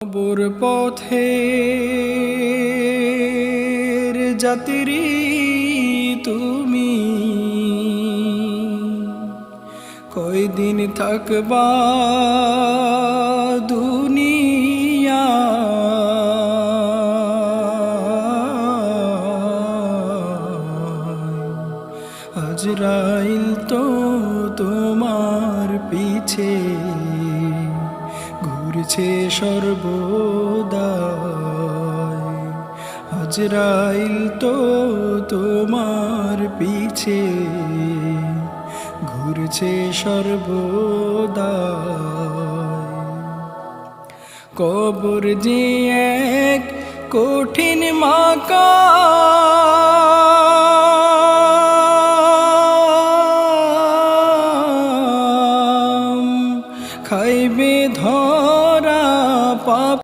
কবর পথে যাত্রী তুমি। কয়দিন থাকবা দুনিয়া? আজরাইল তো তোমার পিছে। উঠছে সর্বদাই। হজরাইল তো তোমার পিছে, ঘুরছে সর্বদাই। কবর যে এক কঠিন মাকা খাইবে ধর পাপ